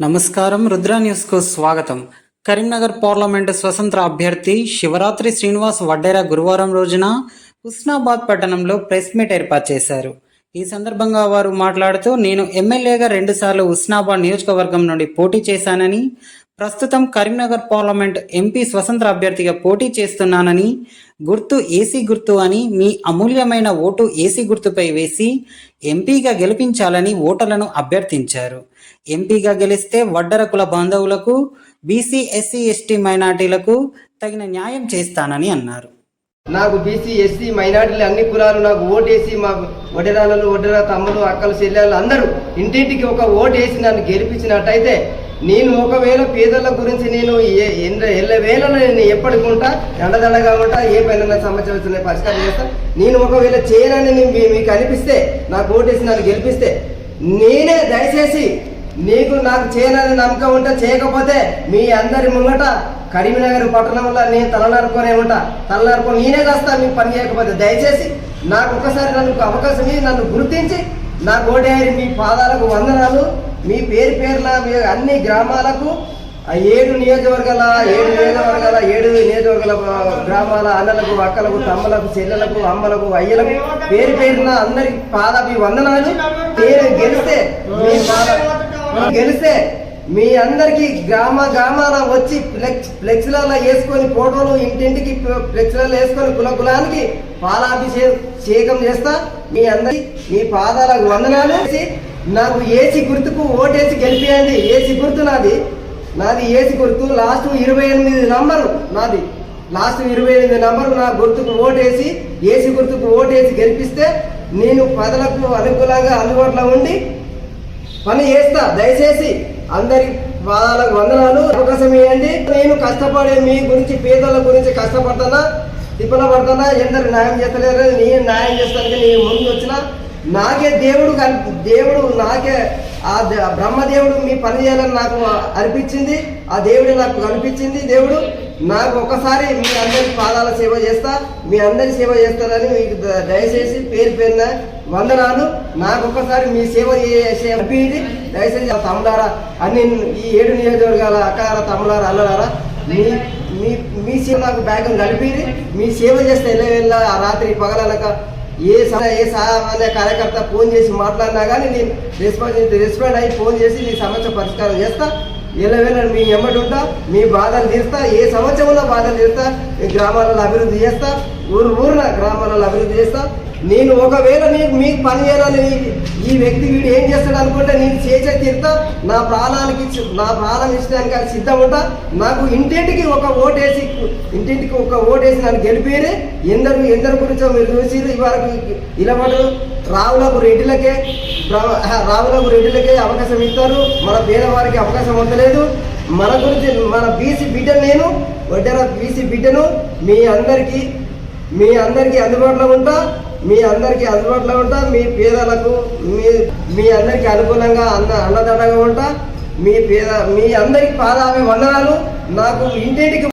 నమస్కారం రుద్ర న్యూస్కు స్వాగతం. కరీంనగర్ పార్లమెంటు స్వతంత్ర అభ్యర్థి శివరాత్రి శ్రీనివాస్ వడ్డేరా గురువారం రోజున హుస్నాబాద్ పట్టణంలో ప్రెస్ మీట్ ఏర్పాటు చేశారు. ఈ సందర్భంగా వారు మాట్లాడుతూ నేను ఎమ్మెల్యేగా రెండుసార్లు ఉస్నాబాద్ నియోజకవర్గం నుండి పోటీ చేశానని ప్రస్తుతం కరీంనగర్ పార్లమెంట్ ఎంపీ స్వతంత్ర అభ్యర్థిగా పోటీ చేస్తున్నానని గుర్తు ఏసీ గుర్తు అని మీ అమూల్యమైన ఓటు ఏసీ గుర్తుపై వేసి ఎంపీగా గెలిపించాలని ఓటర్లను అభ్యర్థించారు. ఎంపీగా గెలిస్తే వడ్డర కుల బాంధవులకు బీసీ ఎస్సీ ఎస్టీ మైనార్టీలకు తగిన న్యాయం చేస్తానని అన్నారు. నాకు బీసీ ఎస్సీ మైనార్టీలు అన్ని కులాలు నాకు ఓటేసి మా వడ్డరాలు వడ్డరా తమ్ములు అక్కలు చెల్లెళ్ళు అందరూ ఇంటింటికి ఒక ఓటేసి నన్ను గెలిపించినట్టయితే నేను ఒకవేళ పేదల గురించి నేను ఎల్ల- ఎల్లవేళ నేను ఎప్పటికి ఉంటా? ఎండదండగా ఉంటా? ఏ పైన సమస్య వచ్చిన పరిష్కారం చేస్తా? నేను ఒకవేళ చేయనని నేను మీ- మీకు అనిపిస్తే నాకు ఓటేసి నన్ను గెలిపిస్తే నేనే దయచేసి నీకు నాకు చేయనని నమ్మకం ఉంటే చేయకపోతే మీ అందరి ముంగట కరీంనగర్ పట్టణంలో నేను తలనరుకొనే ఉంటా. తలనరుకొని నేనే చేస్తా మీకు పని చేయకపోతే దయచేసి నాకు ఒకసారి నన్ను అవకాశం నన్ను గుర్తించి నా కోటేరి మీ పాదాలకు వందనాలు. మీ పేరు పేర్ల అన్ని గ్రామాలకు ఆ ఏడు నియోజకవర్గాల ఏడు నియోజకవర్గాల ఏడు నియోజకవర్గాల గ్రామాల అన్నలకు అక్కలకు తమ్మలకు చెల్లెలకు అమ్మలకు అయ్యలకు పేరు పేరున అందరికి పాదాభి వందనాలు పేరు గెలిస్తే మీ గెలిస్తే మీ అందరికి గ్రామ గ్రామాల వచ్చి ఫ్లెక్స్ ఫ్లెక్స్లలో వేసుకొని ఫోటోలు ఇంటింటికి ఫ్లెక్స్లలో వేసుకొని కుల కులానికి పాలాభిషేకం చేస్తా. మీ అందరి మీ పాదాలకు వందనాలు. నాకు ఏసీ గుర్తుకు ఓటేసి గెలిపియండి. ఏసీ గుర్తు నాది. నాది ఏసీ గుర్తు. లాస్ట్ ఇరవై ఎనిమిది నంబరు నాది. లాస్ట్ ఇరవై ఎనిమిది నంబరు నా గుర్తుకు ఓటేసి ఏసీ గుర్తుకు ఓటేసి గెలిపిస్తే నేను ప్రజలకు అనుకూలంగా అందుబాటులో ఉండి పని చేస్తా. దయచేసి అందరి పాదాలకు వందనాలు. అవకాశం ఇవ్వండి. నేను కష్టపడే మీ గురించి పేదల గురించి కష్టపడుతున్నా తిప్పల పడుతున్నా ఎందరు న్యాయం చేస్తలేరు నేను న్యాయం చేస్తానికి నేను ముందు వచ్చిన నాకే దేవుడు కల్పి దేవుడు నాకే ఆ బ్రహ్మదేవుడు మీ పని చేయాలని నాకు అనిపించింది. ఆ దేవుడు నాకు కనిపించింది. దేవుడు నాకు ఒకసారి మీ అందరి పాదాల సేవ చేస్తా. మీ అందరి సేవ చేస్తానని మీకు ద- దయచేసి పేరు పేరున వందనాలు. నాకు ఒకసారి మీ సేవ చేసే అనిపించింది. దయచేసి ఆ అన్ని ఈ ఏడు నియోజకవర్గాల అక్కారా తమ్ములారా అన్నలారా మీ మీ మీ సేవ నాకు బ్యాగం కలిపి మీ సేవ చేస్తే వెళ్ళ వెళ్ళా ఆ రాత్రి పగలనక ఏ ఏ సామాన్య కార్యకర్త ఫోన్ చేసి మాట్లాడినా కానీ నేను రెస్పాండ్ రెస్పాండ్ అయ్యి ఫోన్ చేసి నీ సమస్య పరిష్కారం చేస్తా. ఎల్లవేళ మీ ఎమ్మటి ఉంటా మీ బాధలు తీరుస్తా ఏ సంవత్సరంలో బాధలు తీరుస్తా గ్రామాలలో అభివృద్ధి చేస్తా ఊరు ఊరున గ్రామాలలో అభివృద్ధి చేస్తా. నేను ఒకవేళ నీకు మీకు పని చేయాలని ఈ- వ్యక్తి వీడు ఏం చేస్తాడు అనుకుంటే నేను చేసే తీరుతా నా ప్రాణాలకి నా ప్రాణం ఇచ్చడానికి అది సిద్ధం ఉంటా. నాకు ఇంటింటికి ఒక ఓటేసి ఇంటింటికి ఒక ఓటేసి నన్ను గెలిపేరే ఎందరు ఎందరి గురించో మీరు చూసి ఇవాళ ఇలవడు రావులకు రెడ్డిలకే రావులపు రావులకు రెడ్డిలకే అవకాశం ఇస్తారు. మన పేదవారికి అవకాశం ఉండలేదు. మన గురించి మన బీసీ బిడ్డ నేను వడ్డెర బీసీ బిడ్డను మీ అందరికీ మీ అందరికీ అందుబాటులో ఉంటా. మీ అందరికీ అందుబాటులో ఉంటా మీ పేదలకు మీ మీ అందరికీ అనుకూలంగా అన్న అన్నదండగా ఉంటా. మీ పేద మీ అందరికి పాదాభి వందనాలు నాకు ఇంటింటికి